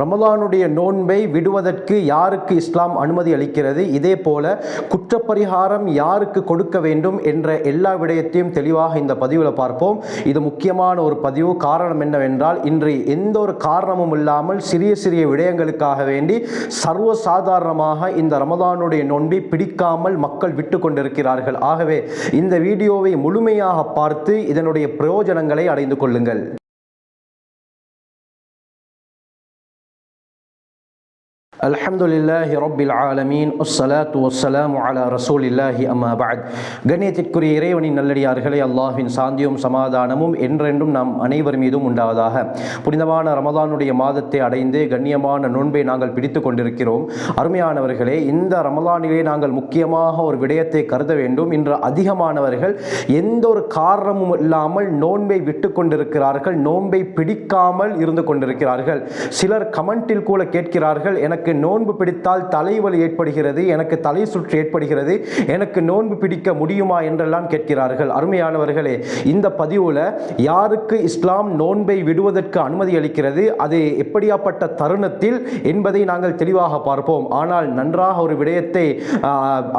ரமலானுடைய நோன்பை விடுவதற்கு யாருக்கு இஸ்லாம் அனுமதி அளிக்கிறது? இதே போல குற்றப்பரிகாரம் யாருக்கு கொடுக்க வேண்டும் என்ற எல்லா விடயத்தையும் தெளிவாக இந்த பதிவில் பார்ப்போம். இது முக்கியமான ஒரு பதிவு. காரணம் என்னவென்றால் இன்று எந்த ஒரு காரணமும் இல்லாமல் சிறிய சிறிய விடயங்களுக்காக வேண்டி சர்வசாதாரணமாக இந்த ரமதானுடைய நோன்பை பிடிக்காமல் மக்கள் விட்டு கொண்டிருக்கிறார்கள். ஆகவே இந்த வீடியோவை முழுமையாக பார்த்து இதனுடைய பிரயோஜனங்களை அடைந்து கொள்ளுங்கள். அல்ஹம்துலில்லாஹி ரொபில் ஆலமீன். உஸ்ஸலாத்து வஸ்ஸலாம் அலா ரசூலில்லாஹி அம்மா பாத் கண்ணியத்திற்குரிய இறைவனின் நல்லடியார்களே அல்லாஹின் சாந்தியும் சமாதானமும் என்றென்றும் நாம் அனைவர் மீதும் உண்டாவதாக. புனிதமான ரமதானுடைய மாதத்தை அடைந்து கண்ணியமான நோன்பை நாங்கள் பிடித்து கொண்டிருக்கிறோம். அருமையானவர்களே இந்த ரமதானிலே நாங்கள் முக்கியமாக ஒரு விடயத்தை கருத வேண்டும். இன்று அதிகமானவர்கள் எந்த ஒரு காரணமும் இல்லாமல் நோன்பை விட்டு கொண்டிருக்கிறார்கள். நோன்பை பிடிக்காமல் இருந்து கொண்டிருக்கிறார்கள். சிலர் கமெண்டில் கூட கேட்கிறார்கள் எனக்கு நோன்பு பிடித்தால் தலைவலி ஏற்படுகிறது எனக்கு தலை சுற்று ஏற்படுகிறது எனக்கு நோன்பு பிடிக்க முடியுமா என்றெல்லாம் கேட்கிறார்கள். அருமையானவர்களே இந்த பதிவில் யாருக்கு இஸ்லாம் நோன்பை விடுவதற்கு அனுமதி அளிக்கிறது அது எப்படியாப்பட்ட தருணத்தில் என்பதை நாங்கள் தெளிவாக பார்ப்போம். ஆனால் நன்றாக ஒரு விடயத்தை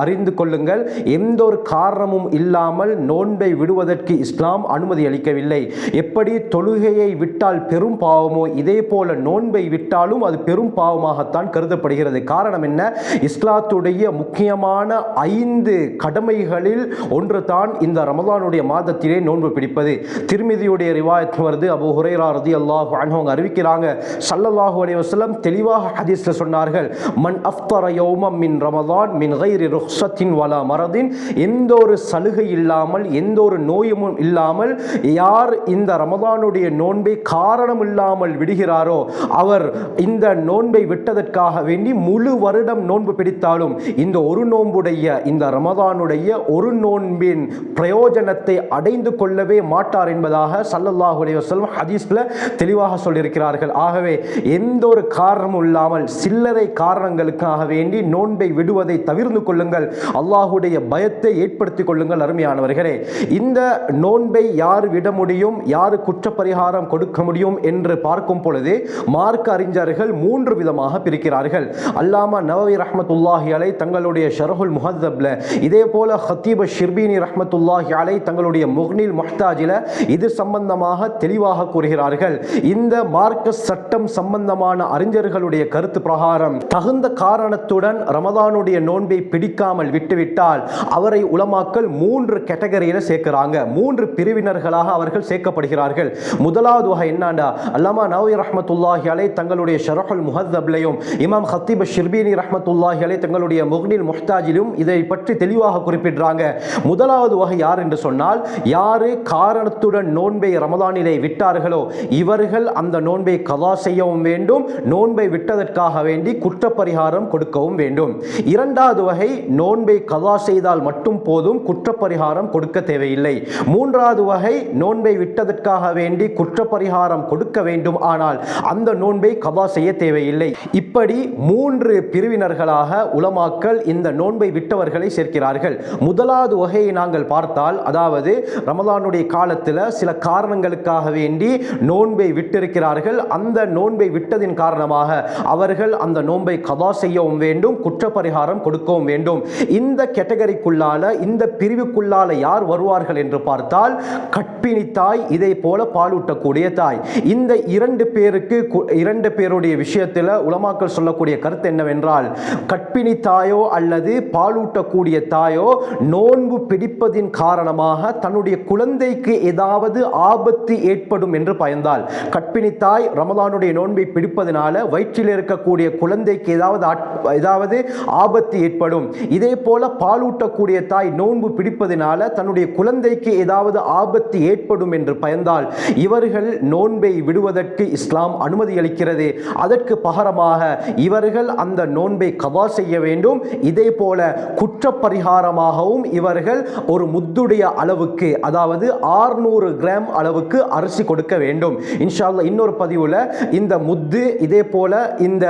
அறிந்து கொள்ளுங்கள். எந்த ஒரு காரணமும் இல்லாமல் நோன்பை விடுவதற்கு இஸ்லாம் அனுமதி அளிக்கவில்லை. எப்படி தொழுகையை விட்டால் பெரும் பாவமோ இதே போல நோன்பை விட்டாலும் அது பெரும் பாவமாகத்தான் கருதப்படுகிறது. காரணம் என்ன? இஸ்லாத்துடைய முக்கியமான ஐந்து கடமைகளில் ஒன்று தான் இந்த ரமதானுடைய மாதத்திலே நோன்பு பிடிப்பது. திருமிதியுடைய ரிவாயத் வருது. அபு ஹுரேரா ரதி அல்லாஹ் அவங்க அறிவிக்கிறாங்க. சல்லல்லாஹு அலைஹி வஸல்லம் தெளிவாக ஹதீஸில் சொன்னார்கள். மண் அஃப்தர யோமம் மின் ரமதான் மின் கைரி ருஹ்சத்தின் வலா மரதின். எந்த ஒரு சலுகை இல்லாமல் எந்த ஒரு நோயும் இல்லாமல் யார் இந்த ரமதானுடைய நோன்பை காரணம் இல்லாமல் விடுகிறாரோ அவர் இந்த நோன்பை விட்டதற்காக வேண்டி முழு வருடம் நோன்பு பிடித்தாலும் இந்த ஒரு நோன்புடைய இந்த ரமதானுடைய ஒரு நோன்பின் பிரயோஜனத்தை அடைந்து கொள்ளவே மாட்டார் என்பதாக சல்லல்லாஹு அலைவசல்லம் ஹதீஸில் ஹதீஸ்ல தெளிவாக சொல்லியிருக்கிறார்கள். ஆகவே எந்த ஒரு காரணமும் இல்லாமல் சில்லறை காரணங்களுக்காக வேண்டி நோன்பை விடுவதை தவிர்த்து கொள்ளுங்கள். அல்லாஹுடைய பயத்தை ஏற்படுத்திக் கொள்ளுங்கள் அருமையானவர்களே. இந்த நோன்பை யார் விட முடியும் யார் குற்றப்பரிகாரம் கொடுக்க முடியும் என்று பார்க்கும் பொழுது மார்க்க அறிஞர்கள் மூன்று விதமாக பிரிக்கிறார்கள் அல்லாமா நவவி ரஹமத்துல்லாஹி அலை தங்களுடைய ஷரஹுல் முஹத்தப்ல இதே போல ஹத்தீப ஷிர்பீனி ரஹமத்துல்லாஹி அலை தங்களுடைய முஹ்னில் முஹ்தாஜில இது சம்பந்தமாக தெளிவாக கூறுகிறார்கள். இந்த மார்க்க சட்டம் சம்பந்தமான அறிஞர்களுடைய கருத்து பிரகாரம் தகுந்த காரணத்துடன் ரமதானுடைய நோன்பை பிடிக்காமல் விட்டுவிட்டால் அவரை உலமாக்கல் மூன்று கேட்டகரியில் சேர்க்கிறாங்க. மூன்று பிரிவினர்களாக அவர்கள் சேர்க்கப்படுகிறார்கள். முதலாவது வகை என்னண்டா? அல்லாமா நவி ரஹமத்துல்லாஹி அலை தங்களுடைய ஷரஹுல் முஹத்தப்லையும் இமாம் ஹத்தீப் ஷிர்பீனி ரஹ்மத்துல்லாஹி தங்களுடைய முஹ்னில் முஹ்தாஜிலும் இதை பற்றி தெளிவாக குறிப்பிடுறாங்க. முதலாவது வகை யார் என்று சொன்னால் யாரு காரணத்துடன் நோன்பை ரமதானிலே விட்டார்களோ இவர்கள் அந்த நோன்பை கதா செய்யவும் வேண்டும் நோன்பை விட்டதற்காக வேண்டி குற்றப்பரிகாரம் கொடுக்கவும் வேண்டும். இரண்டாவது வகை நோன்பை கதா செய்தால் மட்டும் போதும் குற்றப்பரிகாரம் கொடுக்க தேவையில்லை. மூன்றாவது வகை நோன்பை விட்டதற்காக வேண்டி குற்றப்பரிகாரம் கொடுக்க வேண்டும் ஆனால் அந்த நோன்பை கதா செய்ய தேவையில்லை. இப்படி மூன்று பிரிவினர்களாக உலமாக்கள் இந்த நோன்பை விட்டவர்களை சேர்க்கிறார்கள். முதலாவது வகையை நாங்கள் பார்த்தால் அதாவது ரமதானுடைய காலத்தில் சில காரணங்களுக்காக வேண்டி நோன்பை விட்டிருக்கிறார்கள். அந்த நோன்பை விட்டதின் காரணமாக அவர்கள் அந்த நோன்பை கதா செய்யவும் வேண்டும் குற்றப்பரிகாரம் கொடுக்கவும் வேண்டும். இந்த கேட்டகரிக்குள்ளால இந்த பிரிவுக்குள்ளால யார் வருவார்கள் என்று பார்த்தால் கற்பிணி தாய் இதை போல பாலூட்டக்கூடிய தாய். இந்த இரண்டு பேருக்கு இரண்டு பேருடைய விஷயத்தில் உலமாக்கள் சொல்லக்கூடிய கருத்து என்னவென்றால் கற்பிணி தாயோ அல்லது பாலூட்டக்கூடிய தாயோ நோன்பு பிடிப்பதின் காரணமாக தன்னுடைய குழந்தைக்கு ஏதாவது ஆபத்து ஏற்படும் என்று பயந்தால் கற்பிணி தாய் ரமதானுடைய நோன்பை பிடிப்பதனால வயிற்றில் இருக்கக்கூடிய குழந்தைக்கு ஏதாவது ஏதாவது ஆபத்து ஏற்படும். இதே போல பாலூட்டக்கூடிய தாய் நோன்பு பிடிப்பதனால தன்னுடைய குழந்தைக்கு ஏதாவது ஆபத்து ஏற்படும் என்று பயந்தால் இவர்கள் நோன்பை விடுவதற்கு இஸ்லாம் அனுமதி அளிக்கிறது. அதற்கு பகரமாக இவர்கள் அந்த நோன்பை கவா செய்ய வேண்டும். இதே போல குற்றப்பரிகாரமாகவும் இவர்கள் ஒரு முத்துடைய அளவுக்கு அதாவது 600 கிராம் அளவுக்கு அரிசி கொடுக்க வேண்டும். இன்ஷால்ல இன்னொரு பதிவில் இந்த முத்து இதே போல இந்த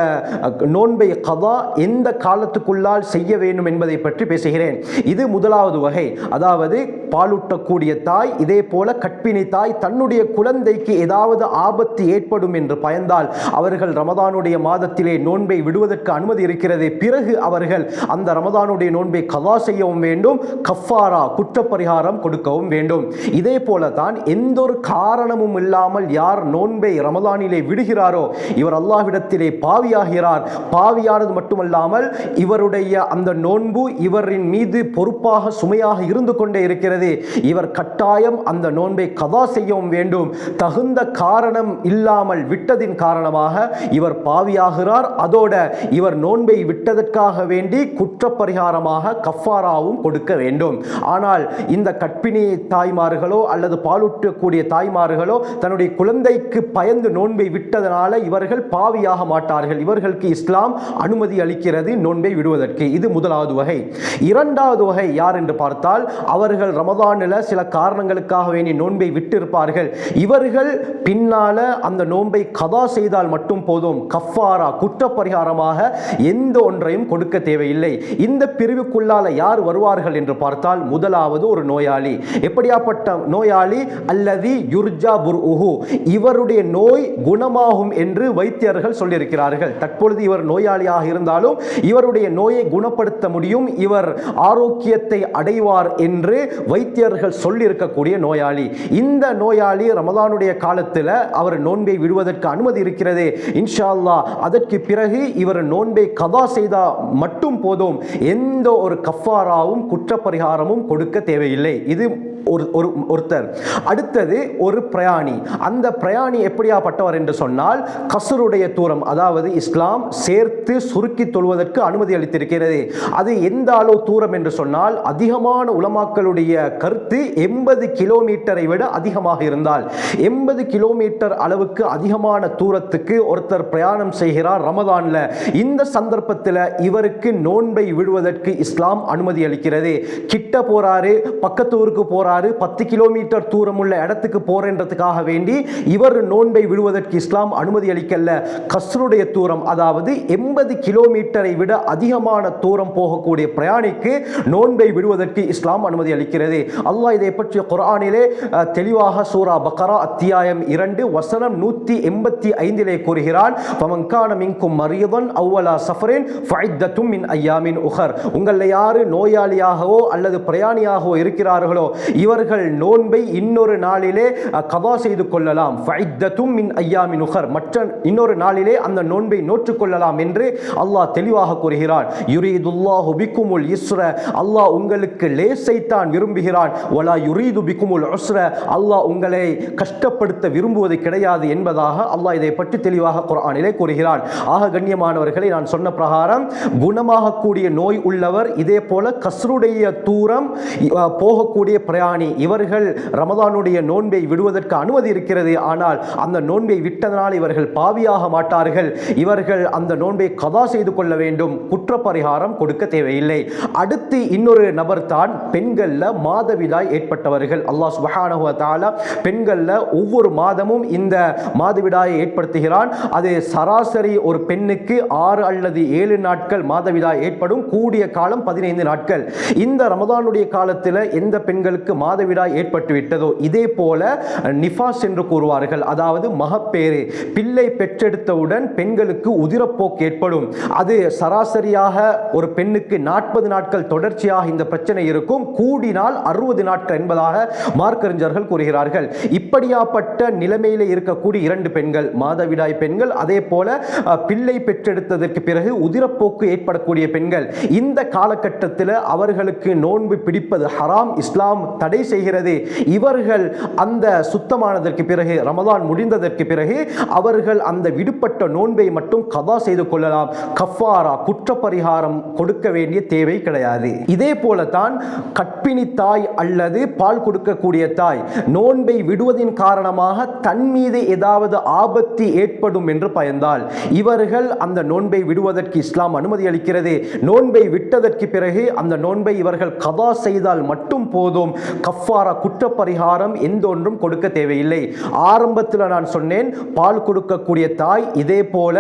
நோன்பை கதா எந்த காலத்துக்குள்ளால் செய்ய வேண்டும் என்பதை பற்றி பேசுகிறேன். இது முதலாவது வகை. அதாவது பாலூட்டக்கூடிய தாய் இதே போல கற்பிணி தாய் தன்னுடைய குழந்தைக்கு ஏதாவது ஆபத்து ஏற்படும் என்று பயந்தால் அவர்கள் ரமதானுடைய மாதத்திலே நோன்பை விடுவதற்கு அனுமதி இருக்கிறது. பிறகு அவர்கள் அந்த ரமதானுடைய நோன்பை கதா செய்யவும் வேண்டும் கஃபாரா குற்றப்பரிகாரம் கொடுக்கவும் வேண்டும். இதே போல தான் எந்த ஒரு காரணமும் இல்லாமல் யார் நோன்பை ரமதானிலே விடுகிறாரோ இவர் அல்லாஹ்விடத்திலே பாவியாகிறார். பாவியானது மட்டுமல்லாமல் இவருடைய அந்த நோன்பு இவரின் மீது பொறுப்பாக சுமையாக இருந்து கொண்டே இருக்கிறது. இவர் கட்டாயம் அந்த நோன்பை கதா செய்யவும் வேண்டும். தகுந்த காரணம் இல்லாமல் விட்டதின் காரணமாக இவர் பாவியாகிறார். அதோட இவர் நோன்பை விட்டதற்காக வேண்டி குற்றப்பரிகாரமாக கஃபாராவும் கொடுக்க வேண்டும். ஆனால் இந்த கற்பிணி தாய்மார்களோ அல்லது பாலூட்டக்கூடிய தாய்மார்களோ தன்னுடைய குழந்தைக்கு பயந்து நோன்பை விட்டதனால இவர்கள் பாவியாக மாட்டார்கள். இவர்களுக்கு இஸ்லாம் அனுமதி அளிக்கிறது நோன்பை விடுவதற்கு. இது முதலாவது வகை. இரண்டாவது வகை யார் என்று பார்த்தால் அவர்கள் ரமதானில் சில காரணங்களுக்காக வேண்டி நோன்பை விட்டிருப்பார்கள். இவர்கள் பின்னால் அந்த நோன்பை கதா செய்தால் மட்டும் போதும். கஃபாரா குற்றப்பரிகாரமாக எந்த ஒன்றையும் கொடுக்க தேவையில்லை. இந்த பிரிவுக்குள்ளால யார் வருவார்கள் என்று பார்த்தால் முதலாவது ஒரு நோயாளி. எப்படியாப்பட்ட நோயாளி? அல்லது யுர்ஜா புர் உஹு இவருடைய நோய் குணமாகும் என்று வைத்தியர்கள் சொல்லியிருக்கிறார்கள். தற்பொழுது இவர் நோயாளியாக இருந்தாலும் இவருடைய நோயை குணப்படுத்த முடியும். இவர் ஆரோக்கியத்தை அடைவார் என்று வைத்தியர்கள் சொல்லியிருக்கக்கூடிய நோயாளி. இந்த நோயாளி ரமதானுடைய காலத்தில் அவர் நோன்பை விடுவதற்கு அனுமதி இருக்கிறது. இன்ஷா அல்லாஹ் அதற்கு பிறகு இவர் நோன்பை கதா செய்தால் மட்டும் போதும் எந்த ஒரு கஃபாராவும் குற்றப்பரிகாரமும் கொடுக்க தேவையில்லை. இது ஒரு ஒரு ஒருத்தர். அடுத்தது ஒரு பிரயாணி. அந்த பிரயாணி எப்படியாப்பட்டவர் என்று சொன்னால் கசருடைய தூரம் அதாவது இஸ்லாம் சேர்த்து சுருக்கி தொழுவதற்கு அனுமதி அளித்திருக்கிறது. அது எந்த அளவு தூரம் என்று சொன்னால் அதிகமான உலமாக்களுடைய கருத்து எண்பது கிலோமீட்டரை விட அதிகமாக இருந்தால். எண்பது கிலோமீட்டர் அளவுக்கு அதிகமான தூரத்துக்கு ஒருத்தர் பிரயாணம் செய்கிறார் ரமதான்ல. இந்த சந்தர்ப்பத்தில் இவருக்கு நோன்பை விடுவதற்கு இஸ்லாம் அனுமதி அளிக்கிறது. கிட்ட போறாரு பக்கத்து ஊருக்கு போறாரு பத்து கிலோமீட்டர் தூரம் உள்ள இடத்துக்கு போறேன்றதுக்காக வேண்டி இவர் நோன்பை விடுவதற்கு இஸ்லாம் அனுமதி அளிக்கல கஸ்ருடைய தூரம் அதாவது எண்பது கிலோமீட்டரை விட அதிகமான தூரம் போகக்கூடிய பிரயாணிக்கு நோன்பை விடுவதற்கு இஸ்லாம் அனுமதி அளிக்கிறது. அல்லாஹ் இதை பற்றிய குரானிலே தெளிவாக சூரா பக்கரா அத்தியாயம் இரண்டு வசனம் நூற்றி எண்பத்தி ஐந்திலே கூறுகிறான் ஃபமன்கான மின்கும் மரியதன் அவ்வலா சஃபரின் ஃபைத்தத்தும் மின் ஐயாமின் உஹர். உங்களில் யாரு நோயாளியாகவோ அல்லது பிரயாணியாகவோ இருக்கிறார்களோ இவர்கள் நோன்பை இன்னொரு நாளிலே கதா செய்து கொள்ளலாம். ஃபைத்தத்தும் மின் ஐயாமின் உஹர். மற்ற இன்னொரு நாளிலே அந்த நோன்பை நோற்றுக்கொள்ளலாம் என்று அல்லாஹ் தெளிவாக கூறுகிறான். யுரீதுல்லாஹு பிக்குமுல் இஸ்ர. அல்லாஹ் உங்களுக்கு லேசைத்தான் விரும்புகிறான். ஒலா யுரீது பிக்குமுல் உஸ்ர. அல்லாஹ் உங்களை கஷ்டப்படுத்த விரும்புவது கிடையாது என்பதாக அல்லாஹ் இதை பற்றி தெளிவாக குரானிலே கூறுகிறான். ஆக கண்ணியமானவர்களை நான் சொன்ன பிரகாரம் குணமாகக்கூடிய நோய் உள்ளவர் இதே போல கஸ்ருடைய தூரம் போகக்கூடிய பிரயாணம் பிரயாணி இவர்கள் ரமதானுடைய நோன்பை விடுவதற்கு அனுமதி இருக்கிறது. ஆனால் அந்த நோன்பை விட்டதனால் இவர்கள் பாவியாக மாட்டார்கள். இவர்கள் அந்த நோன்பை கதா செய்து கொள்ள வேண்டும். குற்றப்பரிகாரம் கொடுக்க தேவையில்லை. அடுத்து இன்னொரு நபர் தான் பெண்கள்ல மாதவிடாய் ஏற்பட்டவர்கள். அல்லாஹ் சுப்ஹானஹு வ பெண்கள்ல ஒவ்வொரு மாதமும் இந்த மாதவிடாயை ஏற்படுத்துகிறான். அது சராசரி ஒரு பெண்ணுக்கு ஆறு அல்லது ஏழு நாட்கள் மாதவிடாய் ஏற்படும். கூடிய காலம் பதினைந்து நாட்கள். இந்த ரமதானுடைய காலத்தில் எந்த பெண்களுக்கு மாதவிடாய் ஏற்பட்டு விட்டதோ? இதே போல நிஃபாஸ் என்று கூறுவார்கள். அதாவது மகப்பேறு. பிள்ளை பெற்றெடுத்தவுடன் பெண்களுக்கு உதிரப்போக்கு ஏற்படும். அது சராசரியாக ஒரு பெண்ணுக்கு நாற்பது நாட்கள் தொடர்ச்சியாக இந்த பிரச்சனை இருக்கும். கூடினால் அறுபது நாட்கள் என்பதாக மார்க்கறிஞர்கள் கூறுகிறார்கள். இப்படியாப்பட்ட நிலைமையில இருக்கக்கூடிய இரண்டு பெண்கள் மாதவிடாய் பெண்கள் அதே போல பிள்ளை பெற்றெடுத்ததற்கு பிறகு உதிரப்போக்கு ஏற்படக்கூடிய பெண்கள். இந்த காலகட்டத்தில் அவர்களுக்கு நோன்பு பிடிப்பது ஹராம். இஸ்லாம் தடை செய்கிறது. இவர்கள் அந்த சுத்தமானதற்கு பிறகு ரமதான் முடிந்ததற்கு பிறகு அவர்கள் அந்த விடுபட்ட நோன்பை மட்டும் கதா செய்து கொள்ளலாம். கஃபாரா குற்றப்பரிகாரம் கொடுக்க வேண்டிய தேவை கிடையாது. இதே போலத்தான் கற்பிணி தாய் அல்லது பால் கொடுக்கக்கூடிய தாய் நோன்பை விடுவதின் காரணமாக தன் மீது ஏதாவது ஆபத்து ஏற்படும் என்று பயந்தால் இவர்கள் அந்த நோன்பை விடுவதற்கு இஸ்லாம் அனுமதி அளிக்கிறது. நோன்பை விட்டதற்கு பிறகு அந்த நோன்பை இவர்கள் கதா செய்தால் மட்டும் போதும். கஃபாரா குற்றப்பரிகாரம் எந்த ஒன்றும் கொடுக்க தேவையில்லை. ஆரம்பத்தில் நான் சொன்னேன் பால் கொடுக்கக்கூடிய தாய் இதே போல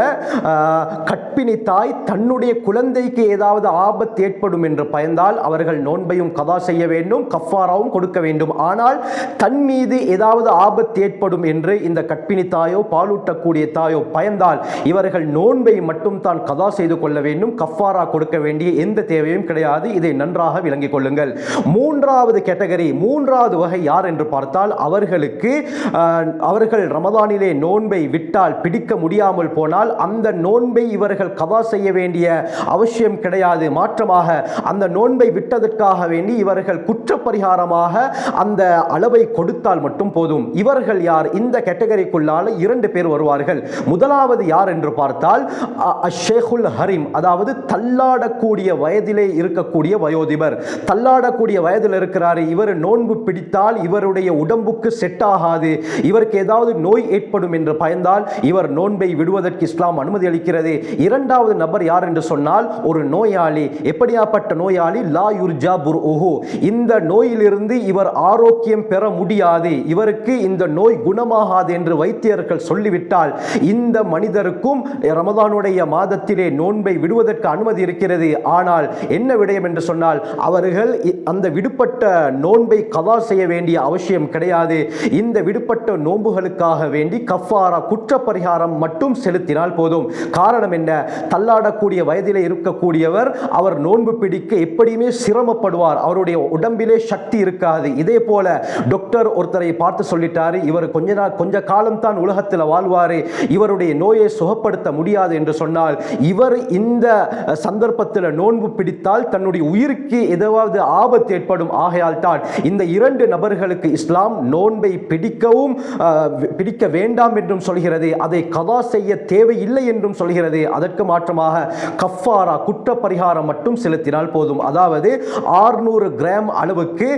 கற்பிணி தாய் தன்னுடைய குழந்தைக்கு ஏதாவது ஆபத்து ஏற்படும் என்று பயந்தால் அவர்கள் நோன்பையும் கதா செய்ய வேண்டும் கஃபாராவும் கொடுக்க வேண்டும். ஆனால் தன் மீது ஏதாவது ஆபத்து ஏற்படும் என்று இந்த கற்பிணி தாயோ பாலூட்டக்கூடிய தாயோ பயந்தால் இவர்கள் நோன்பை மட்டும் தான் கதா செய்து கொள்ள வேண்டும் கஃபாரா கொடுக்க வேண்டிய எந்த தேவையும் கிடையாது. இதை நன்றாக விளங்கிக் கொள்ளுங்கள். மூன்றாவது கேட்டகரி மூன்றாவது வகை யார் என்று பார்த்தால் அவர்களுக்கு அவர்கள் ரமதானிலே நோன்பை விட்டால் பிடிக்க முடியாமல் போனால் அந்த நோன்பை இவர்கள் கவா செய்ய வேண்டிய அவசியம் கிடையாது. மாற்றமாக அந்த நோன்பை விட்டதற்காக வேண்டி இவர்கள் குற்றப்பரிகாரமாக அந்த அளவை கொடுத்தால் மட்டும் போதும். இவர்கள் யார்? இந்த கேட்டகரிக்குள்ளால இரண்டு பேர் வருவார்கள். முதலாவது யார் என்று பார்த்தால் அ- அஷேகுல் ஹரிம் அதாவது தள்ளாடக்கூடிய வயதிலே இருக்கக்கூடிய வயோதிபர். தள்ளாடக்கூடிய வயதில் இருக்கிறாரு இவர் நோன்பு பிடித்தால் இவருடைய உடம்புக்கு செட் ஆகாது. இவருக்கு ஏதாவது நோய் ஏற்படும் என்று பயந்தால் இவர் நோன்பை விடுவதற்கு இஸ்லாம் அனுமதி அளிக்கிறது. இரண்டாவது நபர் யார் என்று சொன்னால் ஒரு நோயாளி. எப்படியாப்பட்ட நோயாளி? லா யுர்ஜா புர் இந்த நோயிலிருந்து இவர் ஆரோக்கியம் பெற முடியாது. இவருக்கு இந்த நோய் குணமாகாது என்று வைத்தியர்கள் சொல்லிவிட்டால் இந்த மனிதருக்கும் ரமதானுடைய மாதத்திலே நோன்பை விடுவதற்கு அனுமதி இருக்கிறது. ஆனால் என்ன விடயம் என்று சொன்னால் அவர்கள் அந்த விடுபட்ட நோன்பு கதா செய்ய வேண்டிய அவசியம் கிடையாது. இந்த விடுபட்ட நோன்புகளுக்காக வேண்டி கஃபாரா குற்றப்பரிகாரம் மட்டும் செலுத்தினால் போதும். காரணம் என்ன? தள்ளாடக்கூடிய வயதிலே இருக்கக்கூடியவர் அவர் நோன்பு பிடிக்க எப்படியுமே சிரமப்படுவார். அவருடைய உடம்பிலே சக்தி இருக்காது. இதே போல டாக்டர் ஒருத்தரை பார்த்து சொல்லிட்டாரு இவர் கொஞ்ச நாள் கொஞ்ச காலம் தான் உலகத்தில் வாழ்வாரு. இவருடைய நோயை சுகப்படுத்த முடியாது என்று சொன்னால் இவர் இந்த சந்தர்ப்பத்தில் நோன்பு பிடித்தால் தன்னுடைய உயிருக்கு ஏதாவது ஆபத்து ஏற்படும். ஆகையால் தான் இந்த இரண்டு நபர்களுக்கு இஸ்லாம் நோன்பை பிடிக்கவும் பிடிக்க வேண்டாம் என்றும் சொல்கிறது. அதை கதா செய்ய தேவையில்லை என்றும் சொல்கிறது. அதற்கு மாற்றமாக கஃபாரா குற்ற பரிகாரம் மட்டும் செலுத்தினால் போதும். அதாவது ஆறுநூறு கிராம் அளவுக்கு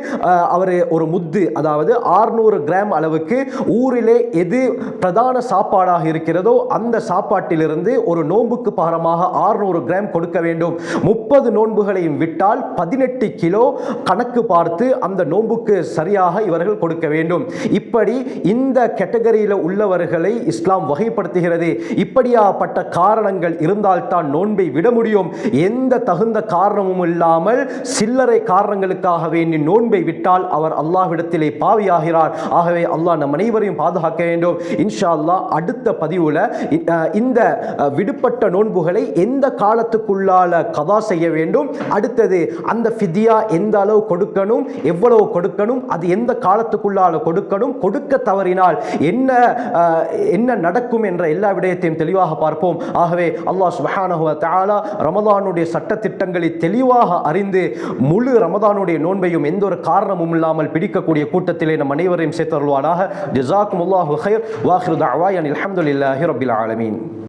அவர் ஒரு முத்து அதாவது ஆறுநூறு கிராம் அளவுக்கு ஊரிலே எது பிரதான சாப்பாடாக இருக்கிறதோ அந்த சாப்பாட்டிலிருந்து ஒரு நோன்புக்கு பாரமாக ஆறுநூறு கிராம் கொடுக்க வேண்டும். முப்பது நோன்புகளையும் விட்டால் பதினெட்டு கிலோ கணக்கு பார்த்து அந்த நோன்புக்கு சரியாக இவர்கள் கொடுக்க வேண்டும். இப்படி இந்த கேட்டகரியில் உள்ளவர்களை இஸ்லாம் வகைப்படுத்துகிறது. இப்படியாப்பட்ட காரணங்கள் இருந்தால்தான் நோன்பை விட முடியும். எந்த தகுந்த காரணமும் இல்லாமல் சில்லறை காரணங்களுக்காக வேண்டி நோன்பை விட்டால் அவர் அல்லாஹ்விடத்திலே பாவியாகிறார். ஆகவே அல்லாஹ் நம் அனைவரையும் பாதுகாக்க வேண்டும். இன்ஷா அல்லாஹ் அடுத்த பதிவுல இந்த விடுபட்ட நோன்புகளை எந்த காலத்துக்குள்ளால கதா செய்ய வேண்டும்? அடுத்தது அந்த ஃபிதியா எந்த அளவு கொடுக்கணும்? எவ்வளவு கொடுக்கணும் அது எந்த காலத்துக்குள்ளால கொடுக்கணும் கொடுக்க தவறினால் என்ன என்ன நடக்கும் என்ற எல்லா விடயத்தையும் தெளிவாக பார்ப்போம். ஆகவே அல்லாஹ் சுப்ஹானஹு தாலா ரமதானுடைய சட்டத்திட்டங்களை தெளிவாக அறிந்து முழு ரமதானுடைய நோன்பையும் எந்த ஒரு காரணமும் இல்லாமல் பிடிக்கக்கூடிய கூட்டத்திலே நம் அனைவரையும் சேர்த்தருள்வானாக ஜஸாக்குமுல்லாஹு ஹைர் வாஹிரு தஅவாயன். அல்ஹம்துலில்லாஹி ரபில் ஆலமீன்.